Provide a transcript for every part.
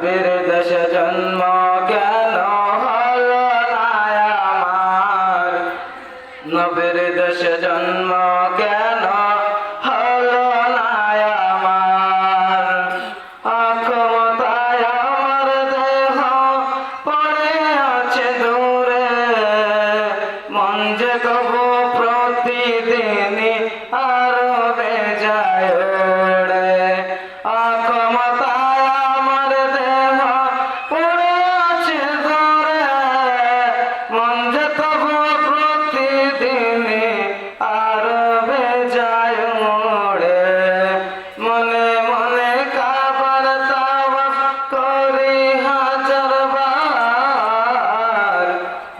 নবীর দেশে জন্ম কেন হলো আমার? নবীর দেশে জন্ম কেন হলো আমার? অক্ষমতায় আমার দেহ পড়ে আছে দূরে। মন যে তবু প্রতিদিনই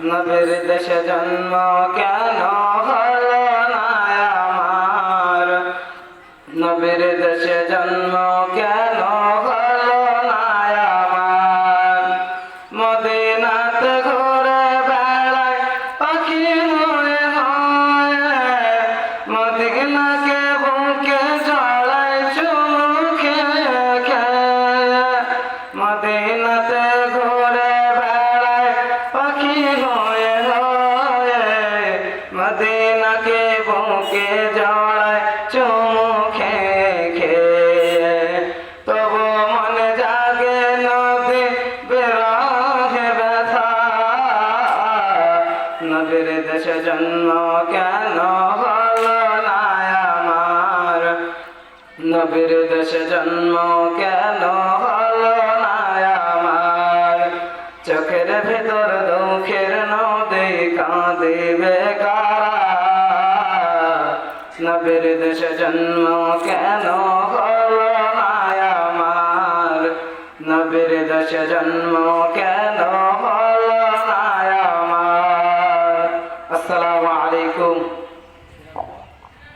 নবীর দেশে জন্ম কেন? হয়ে হয়ে মদিনাকে তবু মনে জাগে নদী ব্যথা। জন্ম কেন হলো না নবীর দেশে জন্ম কেন কাঁদিবে কারা নবীর দেশে জন্ম কেন হলো আমার? নবীর দেশে জন্ম কেন